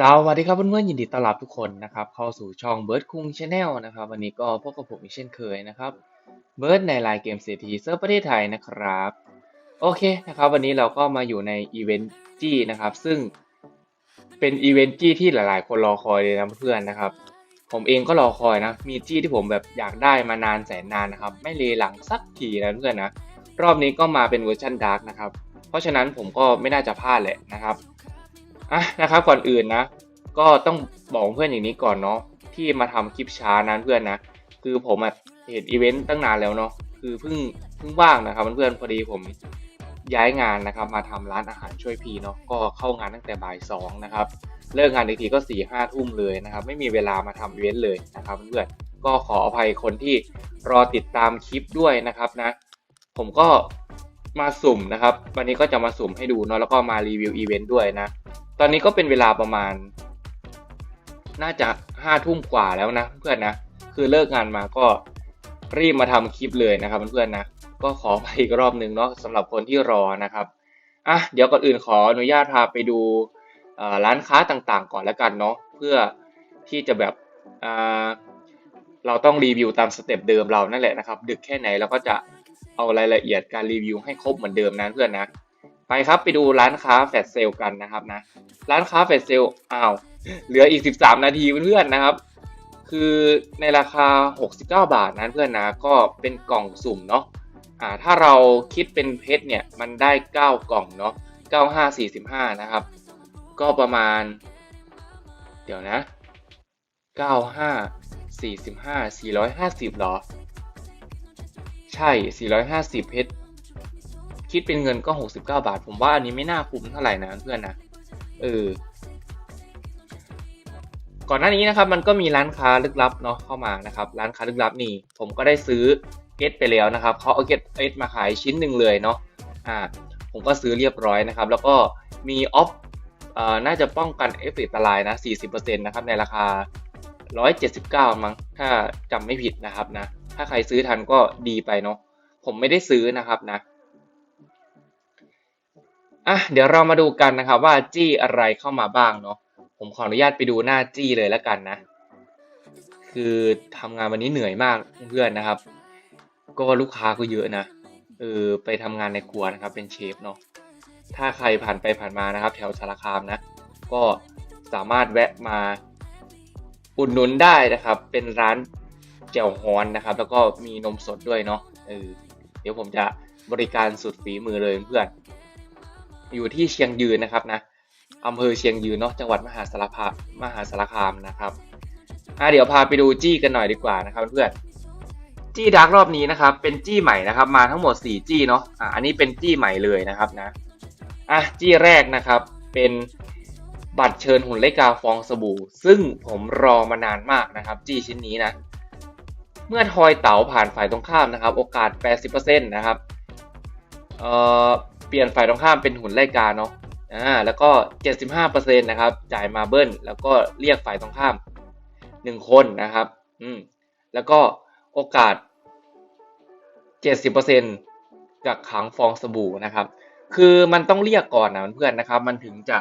สวัสดีครับเพื่อนๆยินดีต้อนรับทุกคนนะครับเข้าสู่ช่องเบิร์ดคุงชาแนลนะครับวันนี้ก็พบกับผมอีกเช่นเคยนะครับเบิร์ดในไลน์เกมเศรษฐีเซิร์ฟประเทศไทยนะครับโอเคนะครับวันนี้เราก็มาอยู่ในอีเวนต์จี้นะครับซึ่งเป็นอีเวนต์จี้ที่หลายๆ คนรอคอยเลยนะเพื่อนนะครับ ผมเองก็รอคอยนะมีจี้ที่ผมแบบอยากได้มานานแสนนานนะครับไม่เลหลังสักทีนะเพื่อนนะรอบนี้ก็มาเป็นเวอร์ชันดาร์กนะครับเพราะฉะนั้นผมก็ไม่น่าจะพลาดแหละนะครับ อะนะครับก่อนอื่นนะ ก็ต้องบอกเพื่อนอย่างนี้ก่อนเนาะที่มาทำคลิปช้านั้นเพื่อนนะ คือผมอะเห็นอีเวนต์ตั้งนานแล้วเนาะคือเพิ่งเพิ่งว่างนะครับเพื่อนๆพอดีผมย้ายงานนะครับมาทำร้านอาหารช่วยพีเนาะก็เข้างานตั้งแต่บ่ายสองนะครับเลิกงานอีกทีก็สี่ห้าทุ่มเลยนะครับ ไม่มีเวลามาทำอีเวนต์เลยนะครับเพื่อนก็ขออภัยคนที่รอติดตามคลิปด้วยนะครับนะ ผมก็มาสุ่มนะครับ วันนี้ก็จะมาสุ่มให้ดูเนาะแล้วก็มารีวิวอีเวนต์ด้วยนะ ตอนนี้ก็เป็นเวลาประมาณ น่าจะห้าทุ่มกว่าแล้วนะเพื่อนนะ คือเลิกงานมาก็รีบมาทำคลิปเลยนะครับเพื่อนๆนะ ก็ขอไปอีกรอบหนึ่งเนาะสำหรับคนที่รอนะครับอะเดี๋ยวก่อนอื่นขออนุญาตพาไปดูร้านค้าต่างๆ ก่อนแล้วกันเนาะเพื่อที่จะแบบเราต้องรีวิวตามสเต็ปเดิมเรานั่นแหละนะครับ ดึกแค่ไหนเราก็จะเอารายละเอียดการรีวิวให้ครบเหมือนเดิมนะเพื่อนนะ ไปครับไปดูร้านค้าแฟลชเซลกันนะครับนะ ร้านค้าแฟลชเซลอ้าวเหลืออีก 13 นาทีเพื่อนๆนะครับ คือในราคา 69 บาทนะเพื่อนนะก็เป็นกล่องสุ่มเนาะอ่าถ้าเราคิดเป็นเพชรเนี่ยมันได้ 9 กล่องเนาะ95 45 นะครับ ก็ประมาณ เดี๋ยวนะ 95 45 450หรอ ใช่ 450 เพชร คิดเป็นเงินก็ 69 บาท ผมว่าอันนี้ไม่น่าคุ้มเท่าไหร่นะเพื่อนนะเออก่อนหน้านี้นะครับมันก็มีร้านค้าลึกลับเนาะเข้ามานะครับร้านค้าลึกลับนี่ ผมก็ได้ซื้อเอสไปแล้วนะครับเขาเอาเอสมาขายชิ้นหนึ่งเลยเนาะอ่าผมก็ซื้อเรียบร้อยนะครับ แล้วก็มีออฟอ่าน่าจะป้องกันเอฟเฟกต์อันตรายนะ 40%นะครับในราคา 179 มั้งถ้าจำไม่ผิดนะครับนะถ้าใครซื้อทันก็ดีไปเนาะผมไม่ได้ซื้อนะครับนะ อะเดี๋ยวเรามาดูกันนะครับว่าจี้อะไรเข้ามาบ้างเนาะผมขออนุญาตไปดูหน้าจี้เลยแล้วกันนะ คือทำงานวันนี้เหนื่อยมากเพื่อนนะครับ ก็ลูกค้าก็เยอะนะเออไปทำงานในครัวนะครับ เป็นเชฟเนาะถ้าใครผ่านไปผ่านมานะครับ แถวสารคามนะ ก็สามารถแวะมาอุดหนุนได้นะครับ เป็นร้านแจ่วฮอนนะครับ แล้วก็มีนมสดด้วยเนาะเออเดี๋ยวผมจะบริการสุดฝีมือเลยเพื่อน อยู่ที่เชียงยืนนะครับนะอำเภอเชียงยืนเนาะจังหวัดมหาสารคามมหาสารคามนะครับอะเดี๋ยวพาไปดูจี้กันหน่อยดีกว่านะครับเพื่อนจี้ดาร์กรอบนี้นะครับ เป็นจี้ใหม่นะครับ มาทั้งหมด 4 จี้เนาะอะอันนี้เป็นจี้ใหม่เลยนะครับนะอะจี้แรกนะครับ เป็นบัตรเชิญหุ่นเลกาฟองสบู่ ซึ่งผมรอมานานมากนะครับ จี้ชิ้นนี้นะ เมื่อทอยเต๋าผ่านฝ่ายตรงข้ามนะครับ โอกาส 80%นะครับเอ่อ เปลี่ยนฝ่ายตรงข้ามเป็นหุ่นไล่กาเนาะอ่าแล้วก็ 75%นะครับ จ่ายมาเบิลแล้วก็เรียกฝ่ายตรงข้าม 1 คนนะครับ อืม แล้วก็โอกาส 70%กักขังฟองสบู่นะครับ คือมันต้องเรียกก่อนนะเพื่อนนะครับ มันถึงจะ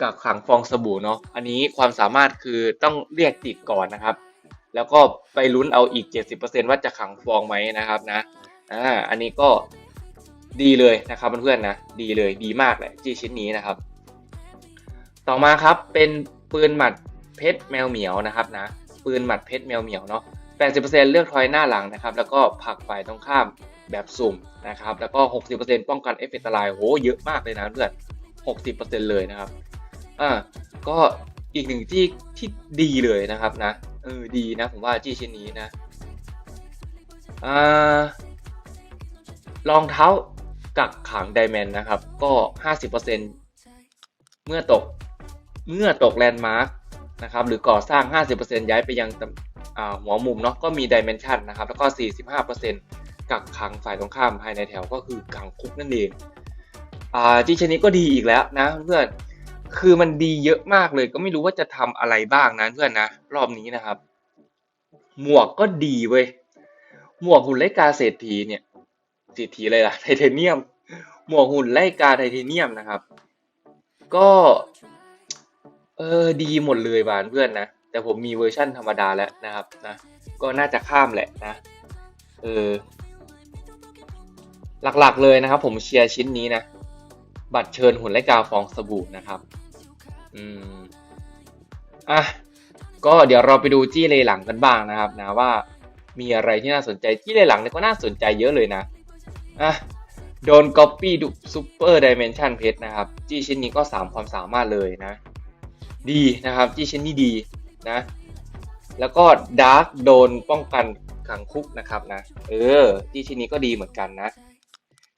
กักขังฟองสบู่เนาะ อันนี้ความสามารถคือต้องเรียกติดก่อนนะครับ แล้วก็ไปลุ้นเอาอีก 70%ว่าจะขังฟองไหมนะครับนะ อ่า อันนี้ก็ ดีเลยนะครับเพื่อนๆนะดีเลยดีมากเลยจี้ชิ้นนี้นะครับ ต่อมาครับเป็นปืนหมัดเพชรแมวเหมียวนะครับนะปืนหมัดเพชรแมวเหมียวเนาะ80%เลือกทอยหน้าหลังนะครับ แล้วก็ผักฝ่ายตรงข้ามแบบสุ่มนะครับ แล้วก็ 60%ป้องกันเอฟเฟกต์อันตรายโหเยอะมากเลยนะเพื่อน60%เลยนะครับอ่าก็อีกหนึ่งจี้ที่ดีเลยนะครับนะเออดีนะผมว่าจี้ชิ้นนี้นะอ่ารองเท้า กักขังไดแมนนะครับ ก็ 50%เมื่อตกเมื่อตกแลนด์มาร์กนะครับ หรือก่อสร้าง 50%ย้ายไปยังอ่าหัวมุมเนาะก็มีดิเมนชันนะครับ แล้วก็ 45%กักขังฝ่ายตรงข้ามภายในแถวก็คือขังคุกนั่นเองอ่าจีชนี้ก็ดีอีกแล้วนะเพื่อนคือมันดีเยอะมากเลย ก็ไม่รู้ว่าจะทำอะไรบ้างนะเพื่อนนะรอบนี้นะครับ หมวกก็ดีเว้ยหมวกหุ่นไลกาเศรษฐีเนี่ย เศรษฐีอะไรล่ะไทเทเนียม หมวกหุ่นไล่กาไทเทเนียมนะครับ ก็เออดีหมดเลยบานเพื่อนนะ แต่ผมมีเวอร์ชั่นธรรมดาแล้วนะครับนะ ก็น่าจะข้ามแหละนะ เออ หลักๆเลยนะครับ ผมเชียร์ชิ้นนี้นะ บัตรเชิญหุ่นและกาฟองสบู่นะครับ อืม อะ ก็เดี๋ยวเราไปดูจี้เลหลังกันบ้างนะครับ นะว่ามีอะไรที่น่าสนใจจี้เลหลังเนี่ยก็น่าสนใจเยอะเลยนะ อะโดนก๊อปปี้ดูซูเปอร์ดิเมนชันเพชรนะครับ จี้ชิ้นนี้ก็สามความสามารถเลยนะ ดีนะครับ จี้ชิ้นนี้ดีนะ แล้วก็ดาร์กโดนป้องกันขังคุกนะครับนะ เออ จี้ชิ้นนี้ก็ดีเหมือนกันนะ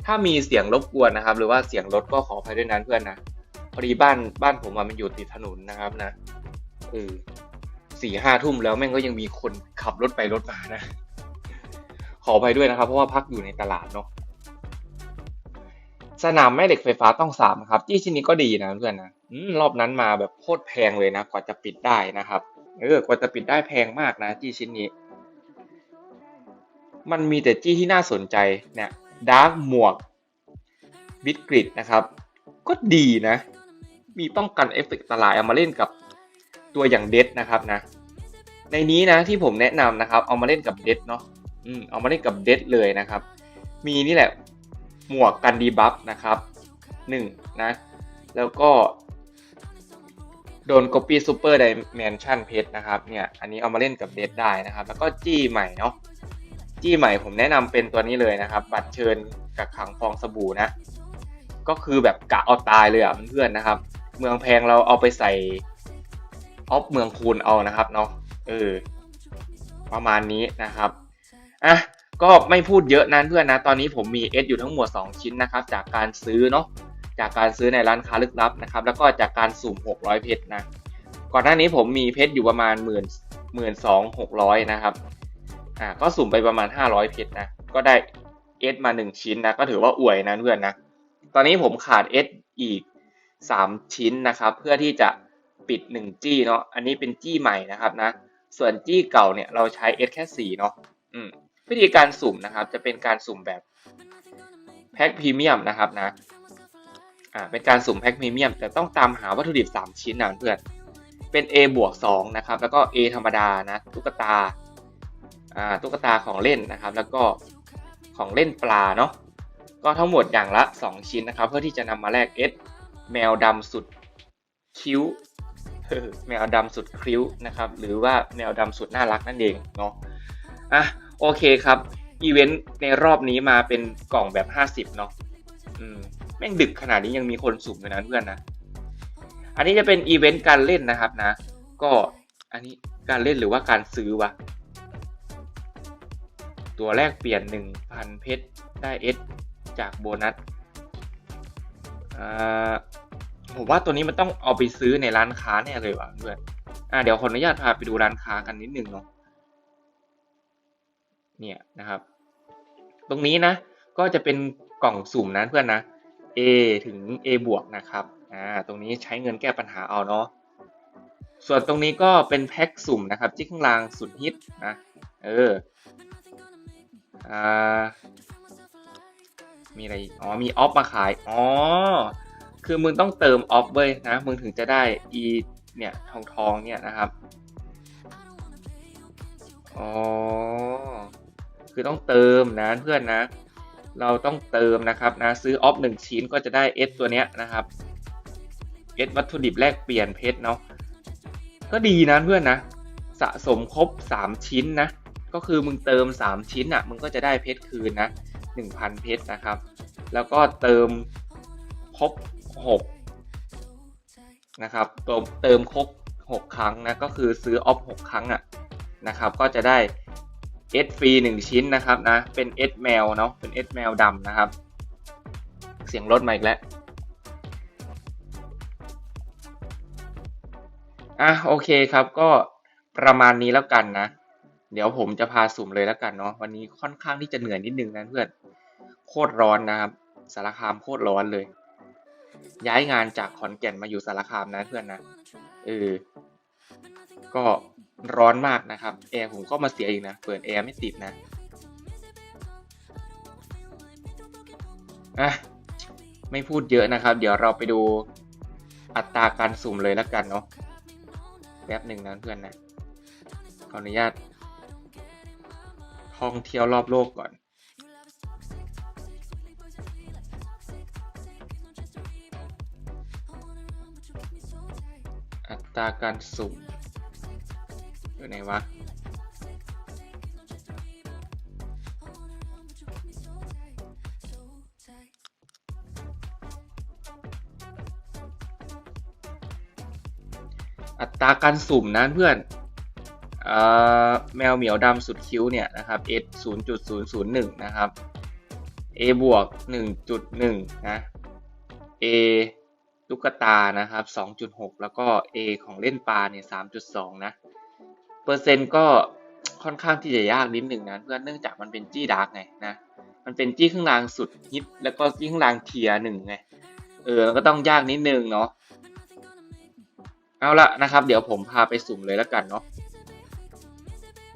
ถ้ามีเสียงรบกวนนะครับ หรือว่าเสียงรถก็ขออภัยด้วยนั้นเพื่อนนะ พอดีบ้านบ้านผมมันอยู่ติดถนนนะครับนะ เออสี่ห้าทุ่มแล้วแม่งก็ยังมีคนขับรถไปรถมานะ ขออภัยด้วยนะครับ เพราะว่าพักอยู่ในตลาดเนาะ สนามแม่เหล็กไฟฟ้าต้องสามครับจี้ชิ้นนี้ก็ดีนะเพื่อนนะอรอบนั้นมาแบบโคตรแพงเลยนะกว่าจะปิดได้นะครับเออกว่าจะปิดได้แพงมากนะจี้ชิ้นนี้ มันมีแต่จี้ที่น่าสนใจเนี่ยดาร์กหมวกบิดกริดนะครับ ก็ดีนะ มีป้องกันเอฟเฟกต์ตรายเอามาเล่นกับตัวอย่างเดดนะครับนะ ในนี้นะที่ผมแนะนำนะครับ เอามาเล่นกับเดดเนาะอืมเอามาเล่นกับเดดเลยนะครับ มีนี่แหละ หมวกกันดีบัฟนะครับหนึ่งนะแล้วก็โดน Copy Super Dimension เพชรนะครับเนี่ยอันนี้เอามาเล่นกับเดดได้นะครับ แล้วก็จี้ใหม่เนาะจี้ใหม่ผมแนะนำเป็นตัวนี้เลยนะครับ บัตรเชิญกับขังฟองสบู่นะ ก็คือแบบกะเอาตายเลยอะเพื่อนๆนะครับ เมืองแพงเราเอาไปใส่ออฟเมืองคูณเอานะครับเนาะเออประมาณนี้นะครับอะ ก็ไม่พูดเยอะนั้นเพื่อนนะ ตอนนี้ผมมี S อยู่ทั้งหมด 2 ชิ้นนะครับ จากการซื้อเนาะ จากการซื้อในร้านค้าลึกลับนะครับ แล้วก็จากการสุ่ม 600 เพชรนะ ก่อนหน้านี้ผมมีเพชรอยู่ประมาณหมื่นหมื่นสองหกร้อยนะครับ อ่า ก็สุ่มไปประมาณ 500 เพชรนะ ก็ได้ S มา 1 ชิ้นนะ ก็ถือว่าอวยนะเพื่อนนะ ตอนนี้ผมขาด S อีก 3 ชิ้นนะครับ เพื่อที่จะปิด 1 จี้เนาะ อันนี้เป็นจี้ใหม่นะครับนะ ส่วนจี้เก่าเนี่ยเราใช้ S แค่4เนาะ อืม วิธีการสุ่มนะครับ จะเป็นการสุ่มแบบแพ็คพรีเมียมนะครับนะอ่าเป็นการสุ่มแพ็คพรีเมียมแต่ต้องตามหาวัตถุดิบ 3 ชิ้นนะเพื่อนเป็น A บวก2นะครับ แล้วก็ A ธรรมดานะตุ๊กตาอ่าตุ๊กตาของเล่นนะครับ แล้วก็ของเล่นปลาเนาะก็ทั้งหมดอย่างละ 2 ชิ้นนะครับ เพื่อที่จะนำมาแลก S แมวดำสุดคิ้วแมวดำสุดคิ้วนะครับ หรือว่าแมวดำสุดน่ารักนั่นเองเนาะอะ โอเคครับ อีเวนต์ในรอบนี้มาเป็นกล่องแบบ50เนาะอืมแม่งดึกขนาดนี้ยังมีคนสุ่มเลยนะเพื่อนนะ อันนี้จะเป็นอีเวนต์การเล่นนะครับนะ ก็อันนี้การเล่นหรือว่าการซื้อวะ ตัวแรกเปลี่ยน 1,000 เพชรได้เอสจากโบนัสอ่าผมว่าตัวนี้มันต้องเอาไปซื้อในร้านค้าแน่เลยว่ะเพื่อน อ่าเดี๋ยวขออนุญาตพาไปดูร้านค้ากันนิดนึงเนาะ เนี่ยนะครับ ตรงนี้นะก็จะเป็นกล่องสุ่มนะเพื่อนนะ A ถึง A บวกนะครับอ่าตรงนี้ใช้เงินแก้ปัญหาเอาเนาะส่วนตรงนี้ก็เป็นแพ็คสุ่มนะครับที่ข้างล่างสุดฮิตนะเอออ่ามีอะไรอ๋อมีออฟมาขายอ๋อคือมึงต้องเติมออฟเว้ยนะมึงถึงจะได้ e เนี่ยทองทองเนี่ยนะครับอ๋อ คือต้องเติมนะเพื่อนนะ เราต้องเติมนะครับนะซื้อออฟหนึ่งชิ้นก็จะได้ S ตัวเนี้ยนะครับ S วัตถุดิบแลกเปลี่ยนเพชรเนาะก็ดีนะเพื่อนนะ สะสมครบ 3 ชิ้นนะ ก็คือมึงเติม 3 ชิ้นอะมึงก็จะได้เพชรคืนนะ 1,000 เพชรนะครับ แล้วก็เติมครบ 6 นะครับเติมเติมครบ 6 ครั้งนะก็คือซื้อออฟ 6 ครั้งอะนะครับ ก็จะได้ S ฟรี1ชิ้นนะครับนะ เป็น S แมวเนาะ เป็น S แมวดำนะครับ เสียงรถมาอีกแล้ว อะโอเคครับก็ประมาณนี้แล้วกันนะ เดี๋ยวผมจะพาสุ่มเลยแล้วกันเนาะ วันนี้ค่อนข้างที่จะเหนื่อยนิดนึงนะเพื่อน โคตรร้อนนะครับ สารคามโคตรร้อนเลย ย้ายงานจากขอนแก่นมาอยู่สารคามนะเพื่อนนะ เออ ก็ ร้อนมากนะครับ แอร์ผมก็มาเสียอีกนะ เปิดแอร์ไม่ติดนะ อะ ไม่พูดเยอะนะครับ เดี๋ยวเราไปดูอัตราการสุ่มเลยแล้วกันเนาะ แป๊บหนึ่งนะเพื่อนนะ ขออนุญาต ท่องเที่ยวรอบโลกก่อนอัตราการสุ่ม อยู่ไหนวะอัตราการสุ่มนะเพื่อนอแมวเหมียวดำสุดคิ้วเนี่ยนะครับ S 0.001 นะครับ A บวก 1.1 นะ A ตุ๊กตานะครับ 2.6 แล้วก็ A ของเล่นปลาเนี่ย 3.2 นะ อร์เซ็นต์ก็ค่อนข้างที่จะยากนิดหนึ่งนะเพื่อนเนื่องจากมันเป็นจี้ดาร์กไงนะมันเป็นจี้ข้างล่างสุดฮิตแล้วก็จี้ข้างล่างเทียร์หนึ่งไงเออมันก็ต้องยากนิดนึงเนาะเอาละนะครับ เดี๋ยวผมพาไปสุ่มเลยแล้วกันเนาะ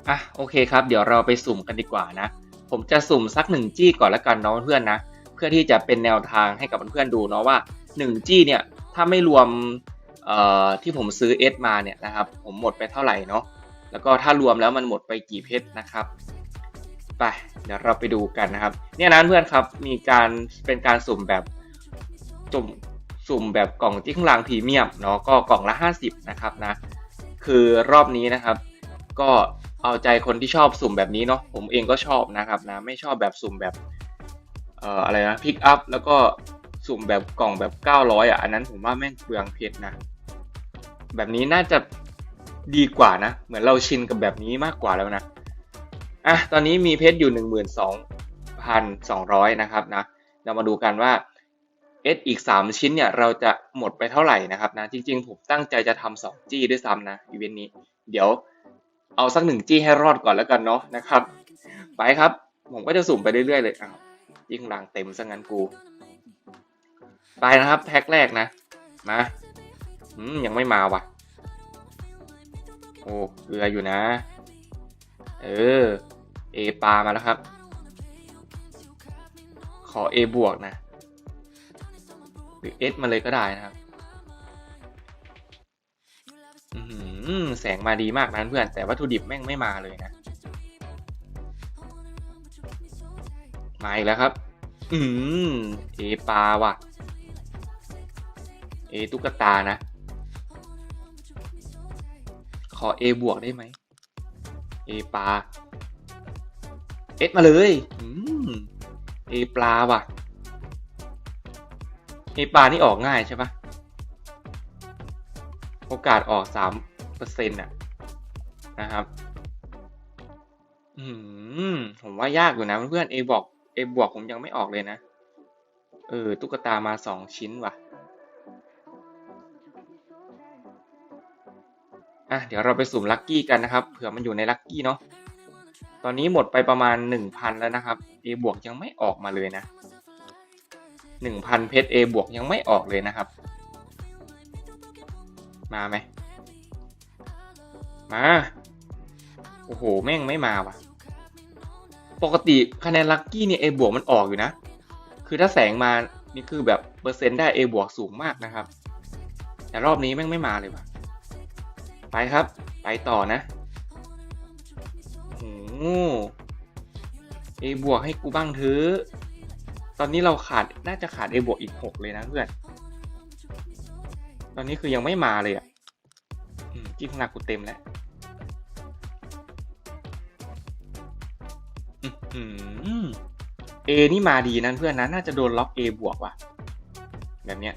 อะโอเคครับ เดี๋ยวเราไปสุ่มกันดีกว่านะผมจะสุ่มสักหนึ่งจี้ก่อนแล้วกันเนาะเพื่อนนะเพื่อที่จะเป็นแนวทางให้กับเพื่อนๆดูเนาะว่า1จี้เนี่ยถ้าไม่รวมเอ่อที่ผมซื้อ S มาเนี่ยนะครับผมหมดไปเท่าไหร่เนาะ แล้วก็ถ้ารวมแล้วมันหมดไปกี่เพชรนะครับไปเดี๋ยวเราไปดูกันนะครับ เนี่ยนะเพื่อนครับมีการเป็นการสุ่มแบบจุ่มสุ่มแบบกล่องที่ข้างล่างพรีเมียมเนาะก็กล่องละ 50 นะครับนะ คือรอบนี้นะครับ ก็เอาใจคนที่ชอบสุ่มแบบนี้เนาะผมเองก็ชอบนะครับนะไม่ชอบแบบสุ่มแบบเอ่ออะไรนะพิกอัพแล้วก็สุ่มแบบกล่องแบบ 900 อะ อันนั้นผมว่าแม่งเปลืองเพชรนะ แบบนี้น่าจะ ดีกว่านะ เหมือนเราชินกับแบบนี้มากกว่าแล้วนะอะตอนนี้มีเพชรอยู่ 12,200 นะครับนะเรามาดูกันว่า S อีก 3 ชิ้นเนี่ยเราจะหมดไปเท่าไหร่นะครับนะจริงๆ ผมตั้งใจจะทำ2จี้ด้วยซ้ำนะอีเวนต์นี้ เดี๋ยวเอาสักหนึ่งจี้ให้รอดก่อนแล้วกันเนาะนะครับ ไปครับ ผมก็จะสุ่มไปเรื่อยๆเลยอ้าวยิ่งหลังเต็มซะงั้นกู ไปนะครับแพ็คแรกนะ มา อืมยังไม่มาว่ะ โอ้เกลืออยู่นะ เออ A ปลามาแล้วครับ ขอ A บวกนะ หรือ S มาเลยก็ได้นะครับอือหือแสงมาดีมากนะเพื่อนแต่วัตถุดิบแม่งไม่มาเลยนะ มาอีกแล้วครับ อืม A ปลาว่ะ A ตุ๊กตานะ อ A บวกได้ไหม A ปลา S มาเลยอืม A ปลาว่ะ A ปลานี่ออกง่ายใช่ปะโอกาสออกสามเปอร์เซ็นต์อะนะครับ อืม ผมว่ายากอยู่นะเพื่อนๆ A บอก A บวกผมยังไม่ออกเลยนะ เออ ตุ๊กตามาสองชิ้นว่ะ อะเดี๋ยวเราไปสุ่มลัคกี้กันนะครับเผื่อมันอยู่ในลัคกี้เนาะตอนนี้หมดไปประมาณ 1,000 แล้วนะครับ A บวกยังไม่ออกมาเลยนะ 1,000 เพชร A บวกยังไม่ออกเลยนะครับ มาไหมมา โอ้โห แม่งไม่มาว่ะ ปกติคะแนนลัคกี้เนี่ย A บวกมันออกอยู่นะ คือถ้าแสงมา นี่คือแบบเปอร์เซ็นต์ได้ A บวกสูงมากนะครับ แต่รอบนี้แม่งไม่มาเลยว่ะ ไปครับ ไปต่อนะโอ้เอบวกให้กูบ้างเถอะตอนนี้เราขาดน่าจะขาด A บวกอีกหกเลยนะเพื่อน ตอนนี้คือยังไม่มาเลยอะจิ้มหนักกูเต็มแล้วเอนี่มาดีนะเพื่อนนะน่าจะโดนล็อก A บวกว่ะ แบบเนี้ย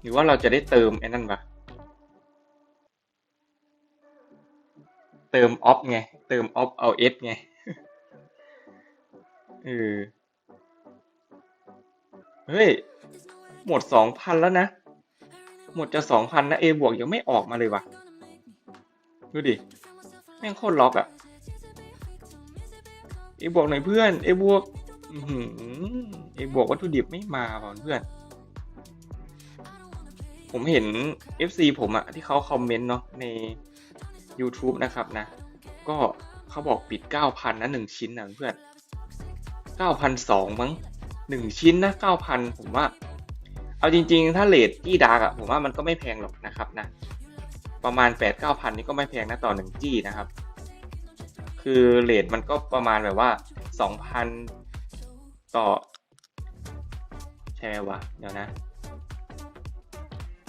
หรือว่าเราจะได้เติมไอ้นั่นปะเติมออฟไง เติมออฟเอาเอสไงเออเฮ้ย หมดสองพันแล้วนะ หมดจะสองพันนะเอบวกยังไม่ออกมาเลยวะดูดิ แม่งโคตรล็อกอะเอบวกหน่อยเพื่อน เอบวกเอบวกวัตถุดิบไม่มาว่ะเพื่อน ผมเห็น FC ผมอะที่เขาคอมเมนต์เนาะใน YouTube นะครับนะ ก็เขาบอกปิด 9,000 นะหนึ่งชิ้นนะเพื่อน9,200มั้งหนึ่งชิ้นนะ 9,000 ผมว่า เอาจริง ๆ ถ้าเลทจี้ดาร์กอะผมว่ามันก็ไม่แพงหรอกนะครับนะ ประมาณแปดเก้าพันนี่ก็ไม่แพงนะต่อหนึ่งจี้นะครับ คือเลทมันก็ประมาณแบบว่าสองพันต่อ ใช่ไหมวะ เดี๋ยวนะ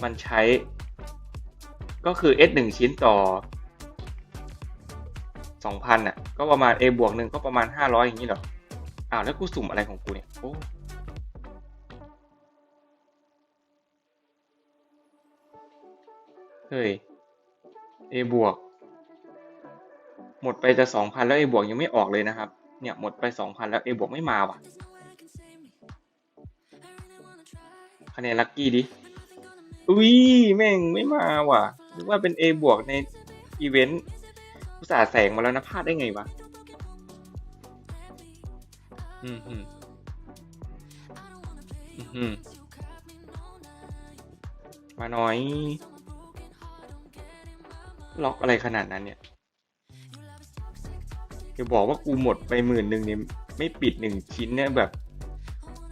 มันใช้ ก็คือ S หนึ่งชิ้นต่อสองพันอะ ก็ประมาณ A บวกหนึ่งก็ประมาณห้าร้อยอย่างนี้หรอ อ้าวแล้วกูสุ่มอะไรของกูเนี่ย โอ้เฮ้ย A บวก หมดไปจะสองพันแล้ว A บวกยังไม่ออกเลยนะครับ เนี่ยหมดไปสองพันแล้ว A บวกไม่มาว่ะคะแนนลัคกี้ดิ อุ้ยแม่งไม่มาว่ะนึกว่าเป็น A บวกในอีเวนต์อุตส่าห์แสงมาแล้วนะพลาดได้ไงวะอืมอืมอืมอืมมาหน่อย ล็อกอะไรขนาดนั้นเนี่ยจะบอกว่ากูหมดไปหมื่นหนึ่งเนี่ยไม่ปิดหนึ่งชิ้นเนี่ยแบบ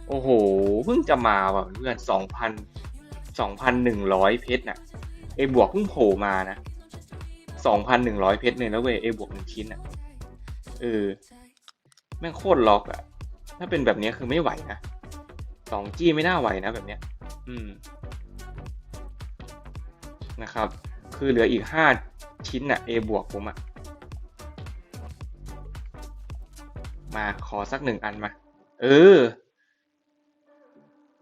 โอ้โห เพิ่งจะมาว่ะเพื่อนสองพัน สองพันหนึ่งร้อยเพชรน่ะเอบวกเพิ่งโผล่มานะสองพันหนึ่งร้อยเพชรเลยแล้วเว้ยเอบวกหนึ่งชิ้นอะเออแม่งโคตรล็อกอะถ้าเป็นแบบนี้คือไม่ไหวนะสองจี้ไม่น่าไหวนะแบบเนี้ย อืมนะครับ คือเหลืออีกห้าชิ้นอะ A บวกผมอะมาขอสักหนึ่งอันมา เออ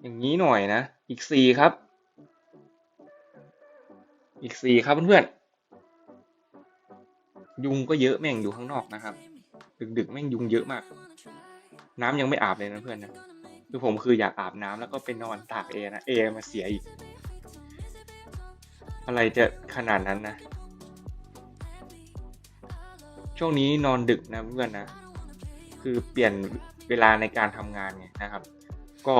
อย่างนี้หน่อยนะ อีกสี่ครับ อีกสี่ครับเพื่อนๆ ยุงก็เยอะแม่งอยู่ข้างนอกนะครับ ดึกๆแม่งยุงเยอะมาก น้ำยังไม่อาบเลยนะเพื่อนนะ คือผมคืออยากอาบน้ำแล้วก็ไปนอนตากเอนะเอมาเสียอีก อะไรจะขนาดนั้นนะ ช่วงนี้นอนดึกนะเพื่อนนะ คือเปลี่ยนเวลาในการทำงานไงนะครับ ก็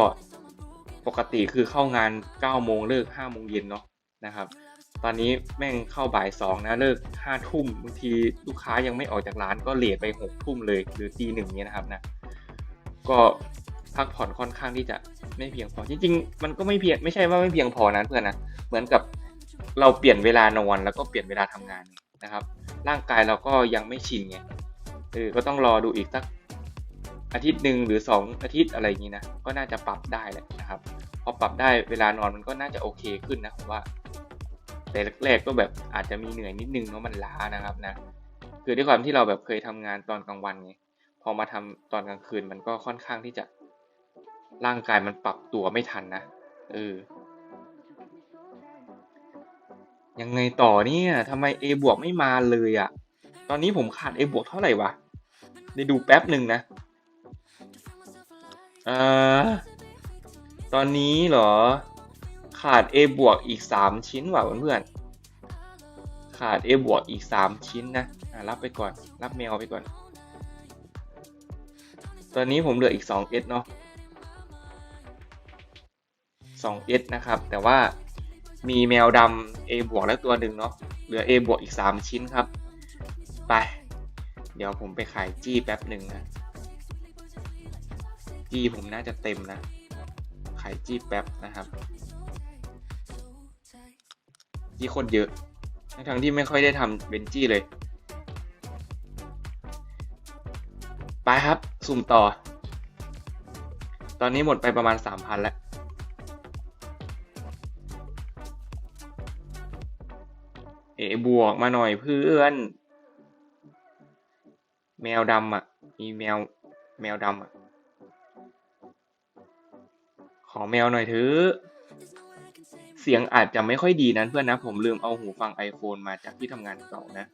ปกติคือเข้างาน9โมงเลิก5โมงเย็นเนาะนะครับ ตอนนี้แม่งเข้าบ่ายสองนะเลิกห้าทุ่มบางทีลูกค้ายังไม่ออกจากร้านก็เลทไปหกทุ่มเลยหรือตีหนึ่งเนี้ยนะครับนะก็พักผ่อนค่อนข้างที่จะไม่เพียงพอจริงๆ มันก็ไม่เพียงไม่ใช่ว่าไม่เพียงพอนะเพื่อนนะเหมือนกับเราเปลี่ยนเวลานอนแล้วก็เปลี่ยนเวลาทำงานนะครับ ร่างกายเราก็ยังไม่ชินไงเออก็ต้องรอดูอีกสักอาทิตย์หนึ่งหรือสองอาทิตย์อะไรอย่างนี้นะก็น่าจะปรับได้แหละนะครับพอปรับได้เวลานอนมันก็น่าจะโอเคขึ้นนะผมว่า แต่แรกๆก็แบบอาจจะมีเหนื่อยนิดนึงเนาะมันล้านะครับนะคือด้วยความที่เราแบบเคยทำงานตอนกลางวันไงพอมาทำตอนกลางคืนมันก็ค่อนข้างที่จะร่างกายมันปรับตัวไม่ทันนะเออยังไงต่อเนี่ยทำไม A บวกไม่มาเลยอะ่ะ ตอนนี้ผมขาด A บวกเท่าไหร่วะได้ดูแป๊บหนึ่งนะเอ่อตอนนี้เหรอ ขาด A บวกอีกสามชิ้นว่ะเพื่อนๆ ขาด A บวกอีกสามชิ้นนะอะรับไปก่อน รับแมวไปก่อน ตอนนี้ผมเหลืออีก 2S เนาะ 2S นะครับ แต่ว่ามีแมวดำ A บวกแล้วตัวหนึ่งเนาะ เหลือ A บวกอีก 3 ชิ้นครับ ไป เดี๋ยวผมไปขายจี้แป๊บหนึ่งนะ จี้ผมน่าจะเต็มนะ ขายจี้แป๊บนะครับ จี้โคตรเยอะ ทั้งที่ไม่ค่อยได้ทำเบนจี้เลย ไปครับ สุ่มต่อ ตอนนี้หมดไปประมาณสามพันแล้ว เอบวกมาหน่อยเพื่อน แมวดำอะ มีแมวแมวดำอะ ขอแมวหน่อยเถอะ เสียงอาจจะไม่ค่อยดีนะเพื่อนนะ ผมลืมเอาหูฟัง iPhone มาจากที่ทำงานเก่านะ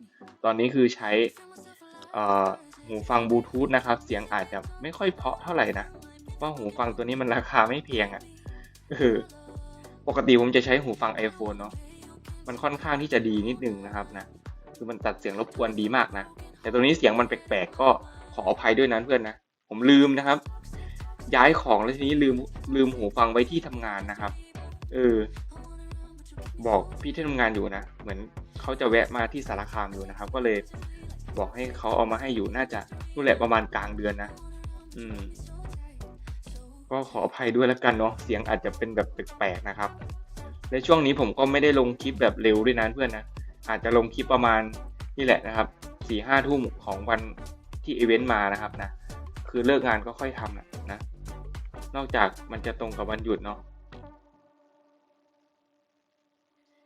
ตอนนี้คือใช้หูฟังบลูทูธนะครับ เสียงอาจจะไม่ค่อยเพราะเท่าไหร่นะ เพราะหูฟังตัวนี้มันราคาไม่แพงอะ่ะเออปกติผมจะใช้หูฟัง iPhone เนาะ มันค่อนข้างที่จะดีนิดนึงนะครับนะ คือมันตัดเสียงรบกวนดีมากนะ แต่ตัวนี้เสียงมันแปลกๆ ก็ขออภัยด้วยนะเพื่อนนะ ผมลืมนะครับ ย้ายของแล้วทีนี้ลืมลืมหูฟังไว้ที่ทำงานนะครับ เออ บอกพี่ที่ทำงานอยู่นะ เหมือนเขาจะแวะมาที่สารคามอยู่นะครับ ก็เลยบอกให้เขาเอามาให้อยู่น่าจะนู่นแหละประมาณกลางเดือนนะ อืม ก็ขออภัยด้วยแล้วกันเนาะเสียงอาจจะเป็นแบบแปลกๆนะครับ ในช่วงนี้ผมก็ไม่ได้ลงคลิปแบบเร็วด้วยนะเพื่อนนะอาจจะลงคลิปประมาณนี่แหละนะครับสี่ห้าทุ่มของวันที่อีเวนต์มานะครับนะคือเลิกงานก็ค่อยทำนะนะ นอกจากมันจะตรงกับวันหยุดเนาะ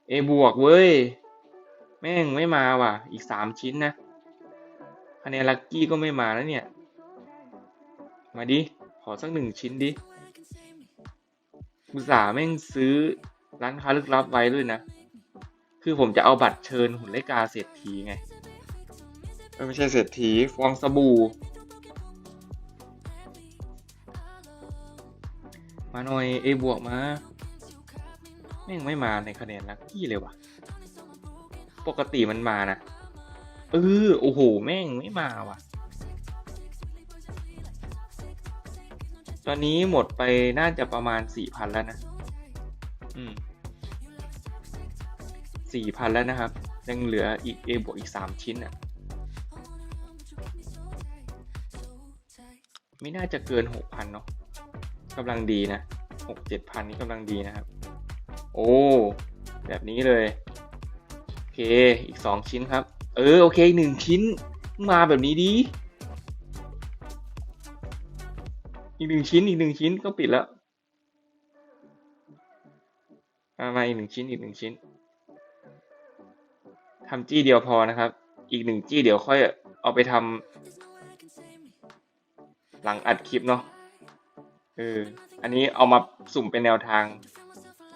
เอบวกเว้ย แม่งไม่มาว่ะ อีกสามชิ้นนะ คะแนนลักกี้ก็ไม่มาแล้วเนี่ย มาดิ ขอสักหนึ่งชิ้นดิอุตส่าแม่งซื้อร้านค้าลึกลับไว้ด้วยนะ คือผมจะเอาบัตรเชิญหุ่นเลกาเศรษฐีไง ไม่ใช่เศรษฐีฟองสบู่ มาหน่อยเอบวกมา แม่งไม่มาในคะแนนลักกี้เลยวะปกติมันมานะ เออ โอ้โห แม่งไม่มาว่ะ ตอนนี้หมดไปน่าจะประมาณสี่พันแล้วนะ อืมสี่พันแล้วนะครับ ยังเหลืออีกเอบวกอีกสามชิ้นอะ ไม่น่าจะเกินหกพันเนาะกำลังดีนะหกเจ็ดพันนี้กำลังดีนะครับ โอ้ แบบนี้เลย โอเค อีกสองชิ้นครับ เออ โอเคหนึ่งชิ้น มาแบบนี้ดี อีกหนึ่งชิ้น อีกหนึ่งชิ้นก็ปิดแล้วมามาอีกหนึ่งชิ้น อีกหนึ่งชิ้นทำจี้เดียวพอนะครับ อีกหนึ่งจี้เดี๋ยวค่อยเอาไปทำหลังอัดคลิปเนาะเออ อันนี้เอามาสุ่มเป็นแนวทาง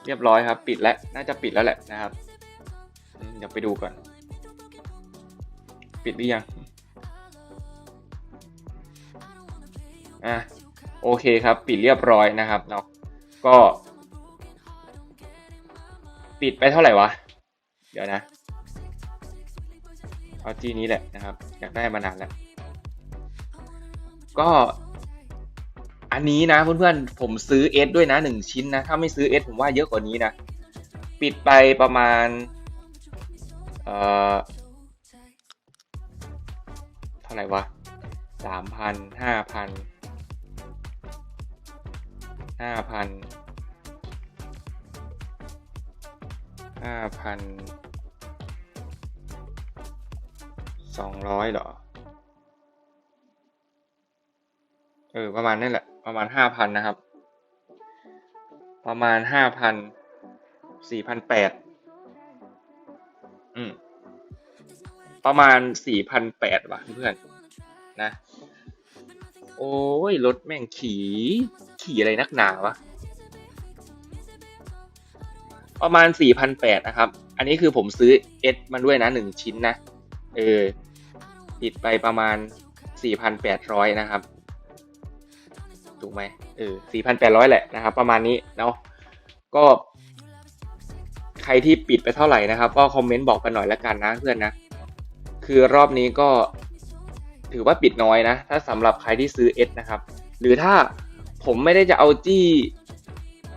เรียบร้อยครับ ปิดแล้วน่าจะปิดแล้วแหละนะครับเดี๋ยวไปดูก่อน ปิดหรือยังอะโอเคครับ ปิดเรียบร้อยนะครับเนาะก็ ปิดไปเท่าไหร่วะ เดี๋ยวนะเอาจีนี้แหละนะครับ อยากได้มานานแล้ว ก็ อันนี้นะเพื่อนๆผมซื้อเอสด้วยนะหนึ่งชิ้นนะ ถ้าไม่ซื้อเอสผมว่าเยอะกว่านี้นะ ปิดไปประมาณ เอ่อ เท่าไหร่วะสามพันห้าพันห้าพันห้าพันสองร้อยเหรอ เออ ประมาณนั่นแหละ ประมาณห้าพันนะครับ ประมาณห้าพันสี่พันแปดอืม ประมาณสี่พันแปดว่ะเพื่อนนะ โอ้ย รถแม่งขี่ ขี่อะไรนักหนาวะ ประมาณสี่พันแปดนะครับ อันนี้คือผมซื้อเอสมันด้วยนะหนึ่งชิ้นนะ เออ ติดไปประมาณสี่พันแปดร้อยนะครับ ถูกไหมเออสี่พันแปดร้อยแหละนะครับ ประมาณนี้เนาะก็ ใครที่ปิดไปเท่าไหร่นะครับ ก็คอมเมนต์บอกกันหน่อยละกันนะเพื่อนนะ คือรอบนี้ก็ถือว่าปิดน้อยนะ ถ้าสำหรับใครที่ซื้อ S นะครับ หรือถ้าผมไม่ได้จะเอาจี้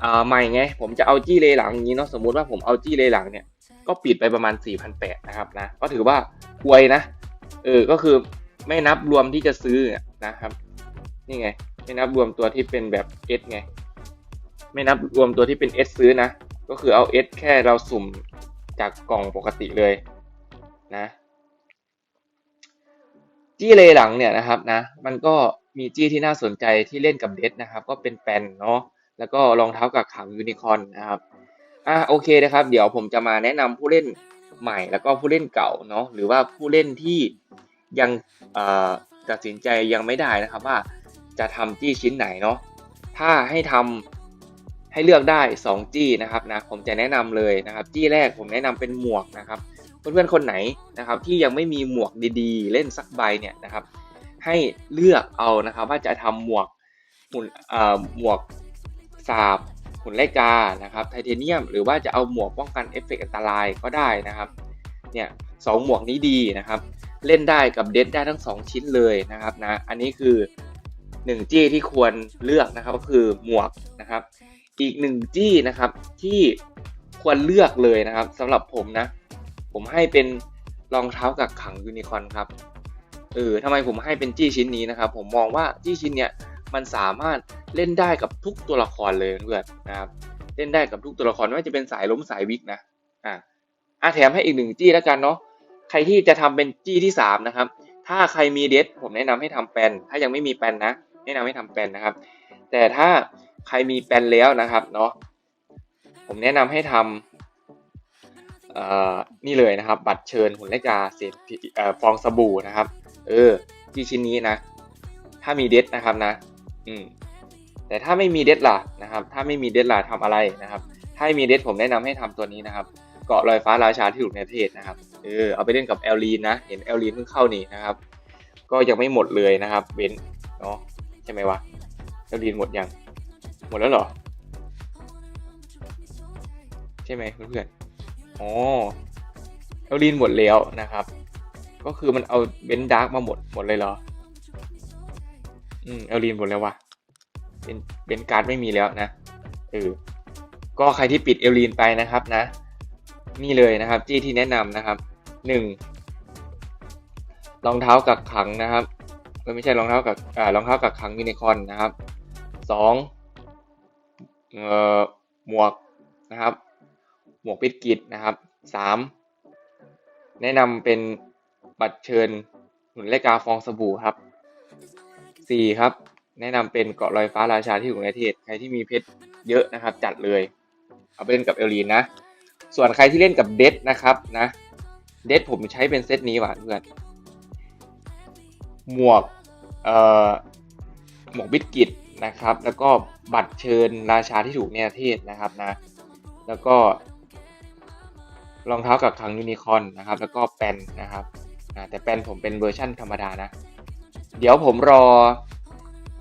อ่าใหม่ไง ผมจะเอาจี้เลหลังอย่างนี้เนาะสมมุติว่าผมเอาจี้เลหลังเนี่ย ก็ปิดไปประมาณ 4,800นะครับนะ ก็ถือว่าอวยนะ เออ ก็คือไม่นับรวมที่จะซื้อนะครับ นี่ไง ไม่นับรวมตัวที่เป็นแบบ S ไง ไม่นับรวมตัวที่เป็น S ซื้อนะ ก็คือเอา S แค่เราสุ่มจากกล่องปกติเลยนะจี้เลหลังเนี่ยนะครับนะ มันก็มีจี้ที่น่าสนใจที่เล่นกับเดสนะครับ ก็เป็นแปนเนาะแล้วก็รองเท้ากับขังยูนิคอนนะครับอะโอเคนะครับ เดี๋ยวผมจะมาแนะนำผู้เล่นใหม่แล้วก็ผู้เล่นเก่าเนาะหรือว่าผู้เล่นที่ยังอ่อตัดสินใจยังไม่ได้นะครับว่า จะทำจี้ชิ้นไหนเนาะถ้าให้ทำให้เลือกได้ 2 จี้นะครับนะผมจะแนะนำเลยนะครับ จี้แรกผมแนะนำเป็นหมวกนะครับ เพื่อนๆคนไหนนะครับ ที่ยังไม่มีหมวกดีๆ เล่นสักใบเนี่ยนะครับ ให้เลือกเอานะครับว่าจะทำหมวกหุ่นเอ่อหมวกสาบหุ่นไลกานะครับไทเทเนียม หรือว่าจะเอาหมวกป้องกันเอฟเฟกต์อันตรายก็ได้นะครับเนี่ยสองหมวกนี้ดีนะครับ เล่นได้กับเดดได้ทั้ง 2 ชิ้นเลยนะครับนะอันนี้คือ 1จี้ที่ควรเลือกนะครับก็คือหมวกนะครับ อีก1จี้นะครับที่ควรเลือกเลยนะครับสำหรับผมนะ ผมให้เป็นรองเท้ากับขังยูนิคอนครับเออทำไมผมให้เป็นจี้ชิ้นนี้นะครับ ผมมองว่าจี้ชิ้นเนี้ยมันสามารถเล่นได้กับทุกตัวละครเลยเพื่อนนะครับ เล่นได้กับทุกตัวละครไม่ว่าจะเป็นสายล้มสายวิกนะอะอะแถมให้อีกหนึ่งจี้แล้วกันเนาะใครที่จะทำเป็นจี้ที่สามนะครับถ้าใครมีเดสผมแนะนำให้ทำแปนถ้ายังไม่มีแปนนะ แนะนำให้ทำแปลนนะครับ แต่ถ้าใครมีแปลนแล้วนะครับเนาะผมแนะนำให้ทำนี่เลยนะครับ บัตรเชิญหุ่นเล็กาเศษฟองสบู่นะครับ เออจี้ชิ้นนี้นะ ถ้ามีเดสนะครับนะ อืมแต่ถ้าไม่มีเดสล่ะนะครับ ถ้าไม่มีเดสล่ะทำอะไรนะครับ ถ้ามีเดสผมแนะนำให้ทำตัวนี้นะครับเกาะลอยฟ้าราชาที่ถูกในประเทศนะครับเออเอาไปเล่นกับแอลลีนนะ เห็นแอลลีนเพิ่งเข้านี่นะครับ ก็ยังไม่หมดเลยนะครับเบนเนาะ ใช่ไหมวะแอลลีนหมดยัง หมดแล้วเหรอ ใช่ไหมเพื่อนๆอ๋อแอลลีนหมดแล้วนะครับ ก็คือมันเอาเบนดาร์กมาหมดหมดเลยเหรอ อืมแอลลีนหมดแล้ววะเป็นเป็นการ์ดไม่มีแล้วนะเออก็ใครที่ปิดเอลลีนไปนะครับนะ นี่เลยนะครับ จี้ที่แนะนำนะครับหนึ่งรองเท้ากักขังนะครับ ไม่ใช่รองเท้ากักอ่ารองเท้ากักขังยูนิคอนนะครับสองเอ่อหมวกนะครับ หมวกปิดกิจนะครับสามแนะนำเป็นบัตรเชิญหุ่นเลกาฟองสบู่ครับสี่ครับ แนะนำเป็นเกาะลอยฟ้าราชาที่ถูกในเทศใครที่มีเพชรเยอะนะครับ จัดเลย เอาไปเล่นกับเอลลีนนะ ส่วนใครที่เล่นกับเดดนะครับนะ เดดผมใช้เป็นเซตนี้ว่ะเพื่อน หมวกเอ่อหมวกบิดกิตนะครับ แล้วก็บัตรเชิญราชาที่ถูกในประเทศนะครับนะ แล้วก็รองเท้ากับขังยูนิคอนนะครับ แล้วก็แปนนะครับแต่แปนผมเป็นเวอร์ชั่นธรรมดานะ เดี๋ยวผมรอ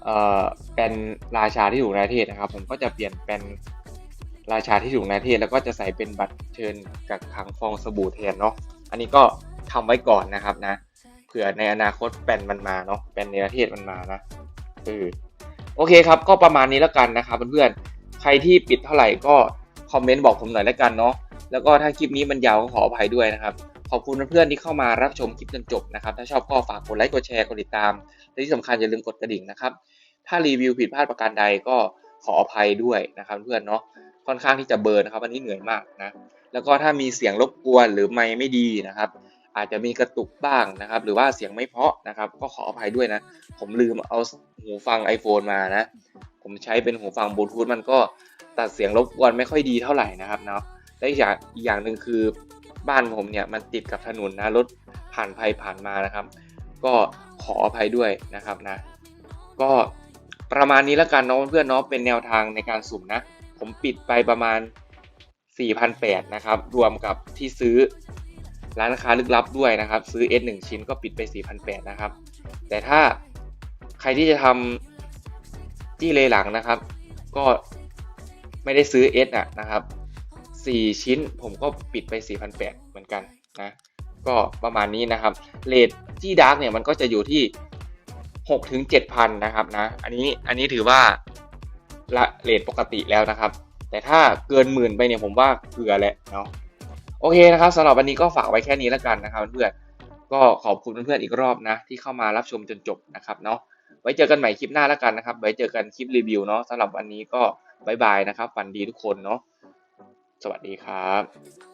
เอ่อเป็นราชาที่ถูกในปรเทศนะครับ ผมก็จะเปลี่ยนเป็นราชาที่ถูกในปรเทศ แล้วก็จะใส่เป็นบัตรเชิญกับขังฟองสบู่แทนเนาะอันนี้ก็ทำไว้ก่อนนะครับนะ ผื่อในอนาคตแปนมันมาเนาะแปนในประเทศมันมานะเออโอเคครับ ก็ประมาณนี้แล้วกันนะครับเพื่อนๆใครที่ปิดเท่าไหร่ก็คอมเมนต์บอกผมหน่อยแล้วกันเนาะแล้วก็ถ้าคลิปนี้มันยาวก็ขออภัยด้วยนะครับ ขอบคุณเพื่อนๆที่เข้ามารับชมคลิปจนจบนะครับ ถ้าชอบก็ฝากกดไลค์กดแชร์กดติดตามและที่สำคัญอย่าลืมกดกระดิ่งนะครับ ถ้ารีวิวผิดพลาดประการใดก็ขออภัยด้วยนะครับเพื่อนเนาะค่อนข้างที่จะเบิร์นนะครับวันนี้เหนื่อยมากนะแล้วก็ถ้ามีเสียงรบกวนหรือไม่ไม่ดีนะครับ อาจจะมีกระตุกบ้างนะครับ หรือว่าเสียงไม่เพาะนะครับ ก็ขออภัยด้วยนะ ผมลืมเอาหูฟัง iPhone มานะ ผมใช้เป็นหูฟังบลูทูธมันก็ตัดเสียงรบกวนไม่ค่อยดีเท่าไหร่นะครับเนาะและอีกอย่างอีกอย่างหนึ่งคือบ้านผมเนี่ยมันติดกับถนนนะรถผ่านไปผ่านมานะครับ ก็ขออภัยด้วยนะครับนะ ก็ประมาณนี้แล้วกันเนาะเพื่อนเนาะเป็นแนวทางในการสุ่มนะ ผมปิดไปประมาณ4,800นะครับ รวมกับที่ซื้อ ร้านค้าลึกลับด้วยนะครับ ซื้อ S 1ชิ้นก็ปิดไป 4,800 นะครับ แต่ถ้าใครที่จะทำจี้เลหลังนะครับ ก็ไม่ได้ซื้อ S อะนะครับ 4 ชิ้นผมก็ปิดไป 4,800 เหมือนกันนะก็ประมาณนี้นะครับเลทจี้ดาร์กเนี่ยมันก็จะอยู่ที่ 6 ถึง 7,000 นะครับนะอันนี้อันนี้ถือว่าละเลทปกติแล้วนะครับ แต่ถ้าเกินหมื่นไปเนี่ยผมว่าเกลือแหละเนาะ โอเคนะครับสำหรับวันนี้ก็ฝากไว้แค่นี้แล้วกันนะครับเพื่อนก็ขอบคุณเพื่อนๆอีกรอบนะ ที่เข้ามารับชมจนจบนะครับเนาะไว้เจอกันใหม่คลิปหน้าแล้วกันนะครับไว้เจอกันคลิปรีวิวเนาะสำหรับวันนี้ก็บายบายนะครับฝันดีทุกคนเนาะสวัสดีครับ